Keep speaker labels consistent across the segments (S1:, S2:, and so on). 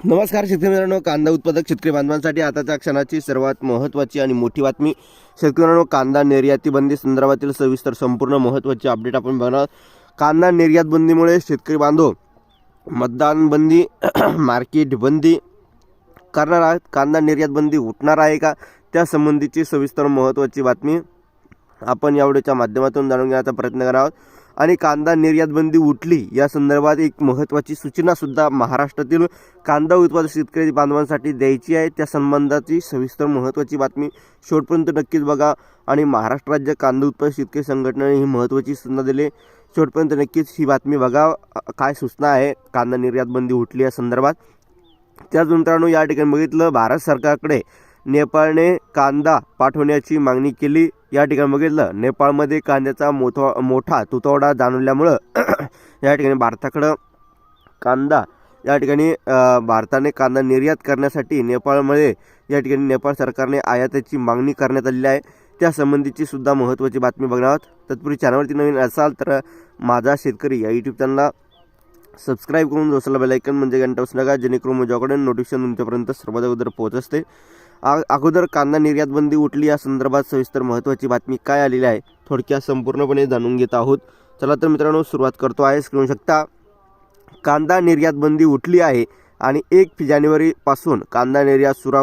S1: नमस्कार शेतकरी मित्रांनो कांदा उत्पादक शेतकरी बांधवांसाठी आताच्या क्षणाची सर्वात महत्त्वाची आणि मोठी बातमी. शेतकरी मित्रांनो कांदा निर्याती बंदी संदर्भातील सविस्तर संपूर्ण महत्त्वाची अपडेट आपण बघणार कांदा निर्यात बंदीमुळे शेतकरी बांधव मतदान बंदी मार्केट बंदी करणार आहेत. कांदा निर्यात बंदी उठणार आहे का? त्यासंबंधीची सविस्तर महत्त्वाची बातमी आपण या व्हिडिओच्या माध्यमातून जाणून घेण्याचा प्रयत्न करावा आहोत. आणि कांदा निर्यात बंदी उठली या संदर्भात एक महत्त्वाची सूचनासुद्धा महाराष्ट्रातील कांदा उत्पादक शेतकरी बांधवांसाठी द्यायची आहे. त्या संबंधाची सविस्तर महत्त्वाची बातमी शेवटपर्यंत नक्कीच बघा आणि महाराष्ट्र राज्य कांदा उत्पादक शेतकरी संघटनेने ही महत्त्वाची सूचना दिली. शेवटपर्यंत नक्कीच ही बातमी बघा काय सूचना आहे कांदा निर्यातबंदी उठली या संदर्भात. त्याच मित्रांनो या ठिकाणी बघितलं भारत सरकारकडे नेपाळने कांदा पाठवण्याची मागणी केली. या ठिकाणी बघितलं नेपाळमध्ये कांद्याचा मोठा मोठा तुतवडा जाणवल्यामुळं या ठिकाणी भारताकडं कांदा या ठिकाणी भारताने कांदा निर्यात करण्यासाठी नेपाळमध्ये या ठिकाणी नेपाळ सरकारने आयातीची मागणी करण्यात आलेली आहे. त्यासंबंधीची सुद्धा महत्त्वाची बातमी बघणार आहोत. तत्पूर्वी चॅनलवरती नवीन असाल तर माझा शेतकरी या यूट्यूब चॅनलला सबस्क्राईब करून जोसला बेलायकन म्हणजे घंटा बसू नका जेणेकरून माझ्याकडे नोटिफिकेशन तुमच्यापर्यंत सर्वात अगोदर पोहोचते असते. अगोदर कांदा निर्यात बंदी उठली या संदर्भात सविस्तर महत्त्वाची बातमी काय आलेली आहे थोडक्यात संपूर्णपणे जाणून घेत आहोत. चला तर मित्रांनो सुरुवात करतो आहे स्क्रीन शकता कांदा निर्यात बंदी उठली आहे आणि एक जानेवारीपासून कांदा निर्यात सुरा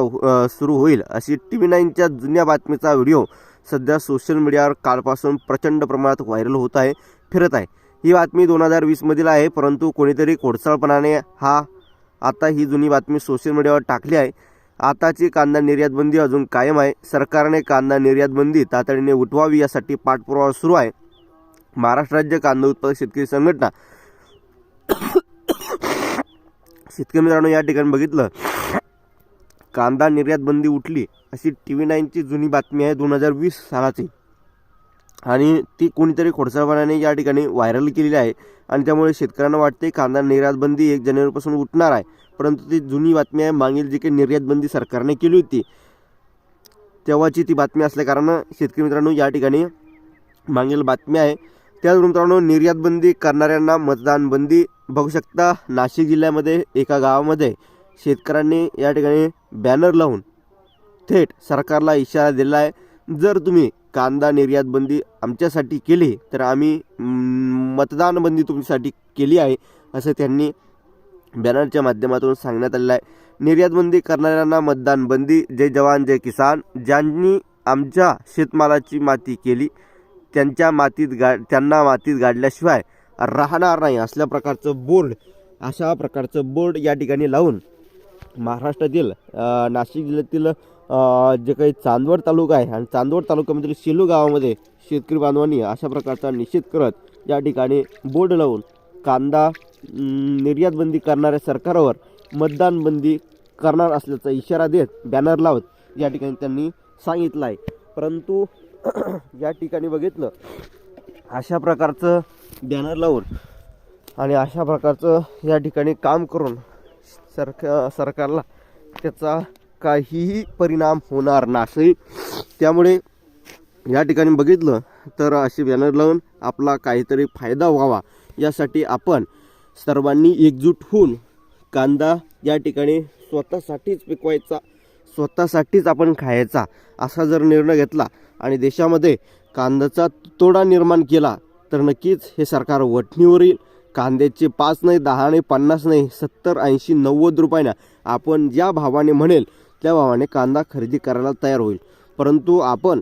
S1: सुरू होईल अशी टी व्ही नाईनच्या जुन्या बातमीचा व्हिडिओ सध्या सोशल मीडियावर कालपासून प्रचंड प्रमाणात व्हायरल होत आहे फिरत आहे. ही बातमी दोन हजार वीसमधील आहे परंतु कोणीतरी खोडसाळपणाने हा आता ही जुनी बातमी सोशल मीडियावर टाकली आहे. आताची कांदा निर्यात बंदी अजून कायम आहे. सरकारने कांदा निर्यात बंदी तातडीने उठवावी यासाठी पाठपुरावा सुरू आहे. महाराष्ट्र राज्य कांदा उत्पादक शेतकरी संघटना शेतकरी मित्रांनो या ठिकाणी बघितलं. कांदा निर्यात बंदी उठली अशी टी व्ही नाईनची जुनी बातमी आहे दोन हजार वीस सालाची. आणि ती कोणीतरी खोडसाळपणाने या ठिकाणी व्हायरल केलेली आहे. आणि त्यामुळे शेतकऱ्यांना वाटते कांदा निर्यात बंदी एक जानेवारीपासून उठणार आहे. परंतु ती जुनी बातमी आहे मागील जी काही निर्यातबंदी सरकारने केली होती तेव्हाची ती बातमी असल्याकारणानं शेतकरी मित्रांनो या ठिकाणी मागील बातमी आहे. त्याचबरोबर मित्रांनो निर्यातबंदी करणाऱ्यांना मतदान बंदी बघू शकता. नाशिक जिल्ह्यामध्ये एका गावामध्ये शेतकऱ्यांनी या ठिकाणी बॅनर लावून थेट सरकारला इशारा दिला आहे. जर तुम्ही कांदा निर्यात बंदी आमच्यासाठी केली तर आम्ही मतदान बंदी तुमच्यासाठी केली आहे असं त्यांनी बॅनरच्या माध्यमातून सांगण्यात आलेलं आहे. निर्यातबंदी करणाऱ्यांना मतदान बंदी. जय जवान जय किसान. ज्यांनी आमच्या शेतमालाची माती केली त्यांच्या मातीत गा त्यांना मातीत गाडल्याशिवाय राहणार नाही. असल्या प्रकारचं बोर्ड अशा प्रकारचं बोर्ड या ठिकाणी लावून महाराष्ट्रातील नाशिक जिल्ह्यातील जे काही चांदवड तालुका आहे आणि चांदवड तालुक्यामधील शेलू गावामध्ये शेतकरी बांधवांनी अशा प्रकारचा निषेध करत या ठिकाणी बोर्ड लावून कांदा निर्यात बंदी करणाऱ्या सरकारवर मतदान बंदी करणार असल्याचा इशारा देत बॅनर लावत या ठिकाणी त्यांनी सांगितलं आहे. परंतु या ठिकाणी बघितलं अशा प्रकारचं बॅनर लावून आणि अशा प्रकारचं या ठिकाणी काम करून सरकार सरकारला त्याचा काहीही परिणाम होणार नाही. त्यामुळे या ठिकाणी बघितलं तर असे बॅनर लावून आपला काहीतरी फायदा व्हावा यासाठी आपण सर्वांनी एकजूट होऊन कांदा या ठिकाणी स्वतःसाठीच पिकवायचा स्वतःसाठीच आपण खायचा असा जर निर्णय घेतला आणि देशामध्ये कांद्याचा तोडा निर्माण केला तर नक्कीच हे सरकार वठणीवर येईल. कांद्याचे पाच नाही दहा नाही पन्नास नाही सत्तर ऐंशी नव्वद रुपयानं आपण ज्या भावाने म्हणेल त्या भावाने कांदा खरेदी करायला तयार होईल. परंतु आपण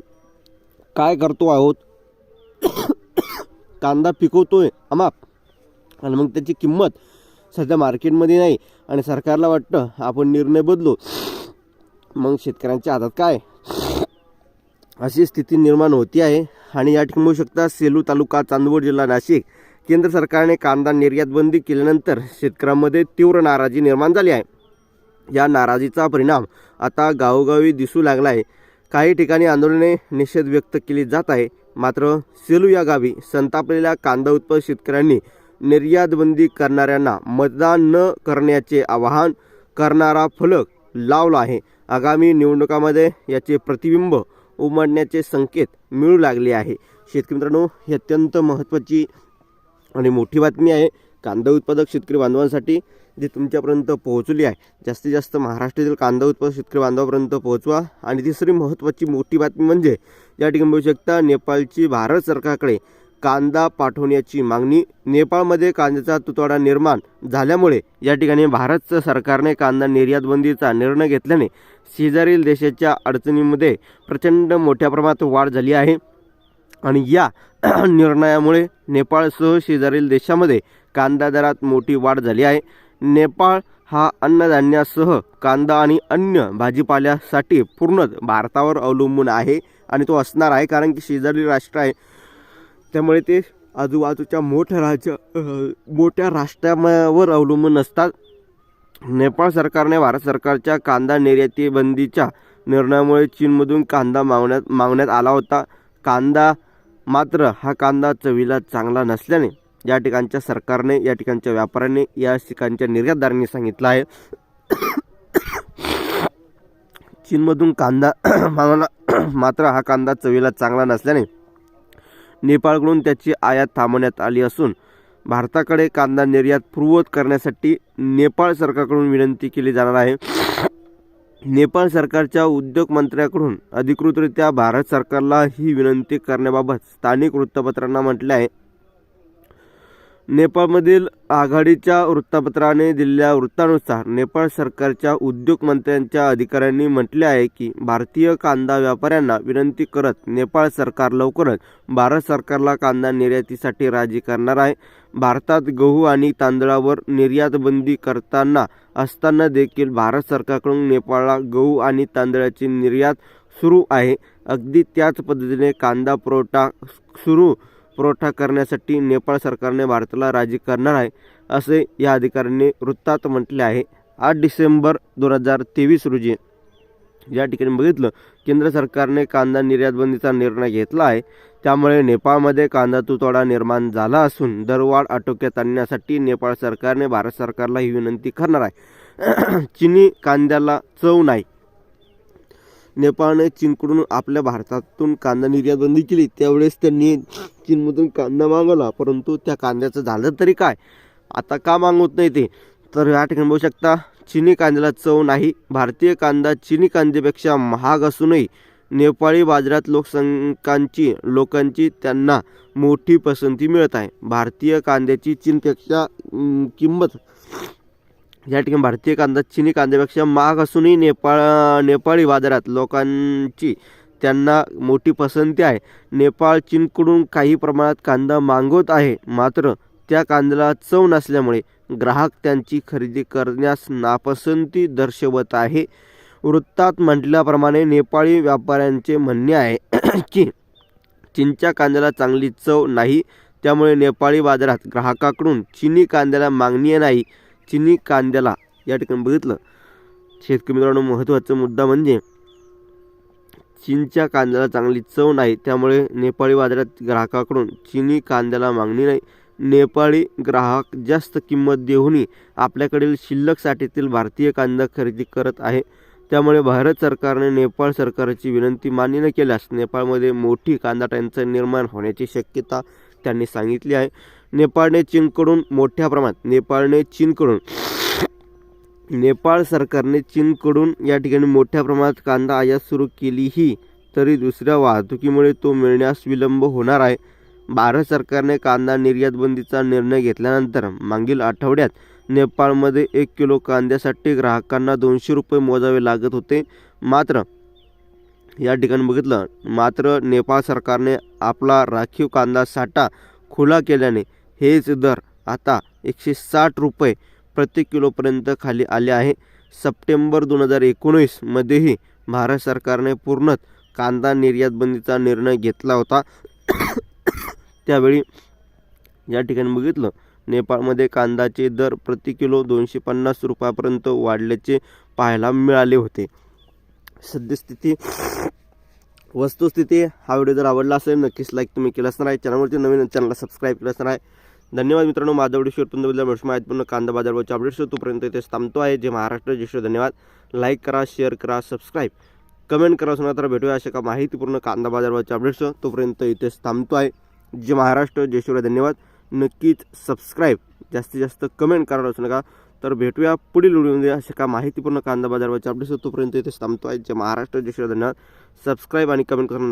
S1: काय करतो आहोत? कांदा पिकवतोय अमाप. आणि मग त्याची किंमत सध्या मार्केटमध्ये नाही आणि सरकारला वाटतं आपण निर्णय बदलू. मग शेतकऱ्यांच्या हातात काय? अशी स्थिती निर्माण होती आहे. आणि या ठिकाणी शकता सेलू तालुका चांदवड जिल्हा नाशिक केंद्र सरकारने कांदा निर्यात बंदी केल्यानंतर शेतकऱ्यांमध्ये तीव्र नाराजी निर्माण झाली आहे. या नाराजीचा परिणाम आता गावोगावी दिसू लागला आहे काही ठिकाणी आंदोलने निषेध व्यक्त केली जात आहे. मात्र सेलू या गावी संतापलेल्या कांदा उत्पादक शेतकऱ्यांनी निर्यातबंदी करणाऱ्यांना मतदान न करण्याचे आवाहन करणारा फलक लावला आहे. आगामी निवडणुकामध्ये याचे प्रतिबिंब उमडण्याचे संकेत मिळू लागले आहे. शेतकरी मित्रांनो ही अत्यंत महत्त्वाची आणि मोठी बातमी आहे. कांदा उत्पादक शेतकरी बांधवांसाठी जी तुमच्यापर्यंत पोहोचली आहे. जास्तीत जास्त महाराष्ट्रातील कांदा उत्पादक शेतकरी बांधवापर्यंत पोहोचवा. आणि तिसरी महत्त्वाची मोठी बातमी म्हणजे या ठिकाणी बघू शकता नेपाळची भारत सरकारकडे कांदा पाठवण्याची मागणी नेपाळमध्ये कांद्याचा तुतवाडा निर्माण झाल्यामुळे या ठिकाणी भारत सरकारने कांदा निर्यात बंदीचा निर्णय घेतल्याने शेजारील देशाच्या अडचणीमध्ये प्रचंड मोठ्या प्रमाणात वाढ झाली आहे. आणि या निर्णयामुळे नेपाळसह शेजारील देशामध्ये कांदा दरात मोठी वाढ झाली आहे. नेपाळ हा अन्नधान्यासह कांदा आणि अन्य भाजीपाल्यासाठी पूर्ण भारतावर अवलंबून आहे आणि तो असणार आहे कारण की शेजारी राष्ट्र आहे त्यामुळे ते आजूबाजूच्या मोठ्या राज्य मोठ्या राष्ट्रावर अवलंबून असतात. नेपाळ सरकारने भारत सरकारच्या कांदा निर्याती बंदीच्या निर्णयामुळे चीनमधून कांदा मागण्यात मागण्यात आला होता. कांदा मात्र हा कांदा चवीला चांगला नसल्याने या ठिकाणच्या सरकारने या ठिकाणच्या व्यापाऱ्यांनी या ठिकाणच्या निर्यातदारांनी सांगितलं आहे. चीनमधून कांदा मागवला मात्र हा कांदा चवीला चांगला नसल्याने नेपाळकडून त्याची आयात थांबवण्यात आली असून भारताकडे कांदा निर्यात पूर्ववत करण्यासाठी नेपाळ सरकारकडून विनंती केली जाणार आहे. नेपाळ सरकारच्या उद्योग मंत्र्याकडून अधिकृतरित्या भारत सरकारला ही विनंती करण्याबाबत स्थानिक वृत्तपत्रांना म्हटले आहे. नेपाळमधील आघाडीच्या वृत्तपत्राने दिलेल्या वृत्तानुसार नेपाळ सरकारच्या उद्योग मंत्र्यांच्या अधिकाऱ्यांनी म्हटले आहे की भारतीय कांदा व्यापाऱ्यांना विनंती करत नेपाळ सरकार लवकरच भारत सरकारला कांदा निर्यातीसाठी राजी करणार आहे. भारतात गहू आणि तांदळावर निर्यातबंदी करताना असताना देखील भारत सरकारकडून नेपाळला गहू आणि तांदळाची निर्यात सुरू आहे. अगदी त्याच पद्धतीने कांदा पुरवठा सुरू पुरवठा करण्यासाठी नेपाळ सरकारने भारताला राजी करणार आहे असे या अधिकाऱ्यांनी वृत्तात म्हटले आहे. आठ डिसेंबर दोन हजार तेवीस रोजी या ठिकाणी बघितलं केंद्र सरकारने कांदा निर्यातबंदीचा निर्णय घेतला आहे. त्यामुळे नेपाळमध्ये कांदा तुतवडा निर्माण झाला असून दरवाढ आटोक्यात आणण्यासाठी नेपाळ सरकारने भारत सरकारला ही विनंती करणार आहे. चिनी कांद्याला चव नाही. नेपाळने चीनकडून आपल्या भारतातून कांदा निर्यात बंदी केली. त्यावेळेस त्यांनी चीनमधून कांदा मागवला. परंतु त्या कांद्याचं झालं तरी काय? आता का मागवत नाही ते? तर या ठिकाणी बघू शकता चिनी कांद्याला चव नाही. भारतीय कांदा चिनी कांद्यापेक्षा महाग असूनही नेपाळी बाजारात लोकसंख्यांची लोकांची त्यांना मोठी पसंती मिळत आहे. भारतीय कांद्याची चीनपेक्षा किंमत या ठिकाणी भारतीय कांदा चिनी कांद्यापेक्षा महाग असूनही नेपाळ नेपाळी बाजारात लोकांची त्यांना मोठी पसंती आहे. नेपाळ चीनकडून काही प्रमाणात कांदा मागवत आहे. मात्र त्या कांद्याला चव नसल्यामुळे ग्राहक त्यांची खरेदी करण्यास नापसंती दर्शवत आहे. वृत्तात म्हटल्याप्रमाणे नेपाळी व्यापाऱ्यांचे म्हणणे आहे की चीनच्या कांद्याला चांगली चव नाही. त्यामुळे नेपाळी बाजारात ग्राहकाकडून चिनी कांद्याला मागणी नाही. चिनी कांद्याला या ठिकाणी बघितलं. शेतकरी मित्रांनो महत्त्वाचा मुद्दा म्हणजे चीनच्या कांद्याला चांगली चव नाही त्यामुळे नेपाळी बाजारात ग्राहकाकडून चिनी कांद्याला मागणी नाही. नेपाळी ग्राहक जास्त किंमत देऊनही आपल्याकडील शिल्लक साठीतील भारतीय कांदा खरेदी करत आहे. त्यामुळे भारत सरकारने नेपाळ सरकारची विनंती मान्य न केल्यास नेपाळमध्ये मोठी कांदा टंचाई निर्माण होण्याची शक्यता त्यांनी सांगितली आहे. नेपाळने चीनकडून मोठ्या प्रमाणात नेपाळने चीनकडून नेपाळ सरकारने चीनकडून या ठिकाणी मोठ्या प्रमाणात कांदा आयात सुरू केलीही तरी दुसऱ्या वाहतुकीमुळे तो मिळण्यास विलंब होणार आहे. भारत सरकारने कांदा निर्यात बंदीचा निर्णय घेतल्यानंतर मागील आठवड्यात नेपाळमध्ये एक किलो कांद्यासाठी ग्राहकांना दोनशे रुपये मोजावे लागत होते. मात्र या ठिकाणी बघितलं मात्र नेपाळ सरकारने आपला राखीव कांदा साठा खुला केल्याने हेच दर आता एकशे साठ रुपये प्रति किलोपर्यंत खाली आले आहे. सप्टेंबर दोन हजार एकोणीसमध्येही भारत सरकारने पूर्णच कांदा निर्यात बंदीचा निर्णय घेतला होता. त्यावेळी या ठिकाणी बघितलं नेपाळमध्ये कांद्याचे दर प्रति किलो दोनशे पन्नास रुपयापर्यंत वाढल्याचे पाहायला मिळाले होते. सद्यस्थिती वस्तुस्थिती हा व्हिडिओ जर आवडला असेल नक्कीच लाईक तुम्ही केला असणार आहे. चॅनलवरती नवीन चॅनलला सबस्क्राईब केलं असणार आहे. धन्यवाद मित्रांनो माझा व्हिडिओ शेअर तुमच्या माहिती पूर्ण कांदा बाजारवरच्या अपडेट्स तोपर्यंत इथे थांबतो आहे. जे महाराष्ट्र जय धन्यवाद. लाईक करा शेअर करा सबस्क्राईब कमेंट करा सुना तर भेटूया अशा का माहितीपूर्ण कांदा बाजारवरच्या अपडेट्स तोपर्यंत इथेच थांबतो आहे. जे महाराष्ट्र जय धन्यवाद. नक्कीच सबस्क्राईब जास्तीत जास्त कमेंट करा असू नका. तर भेटूया पुढील व्हिडिओमध्ये अशा का माहितीपूर्ण कांदा बाजारवाची अपडेट्स तोपर्यंत इथेच थांबतो आहे. जे महाराष्ट्र जय धन्यवाद. सबस्क्राईब आणि कमेंट करून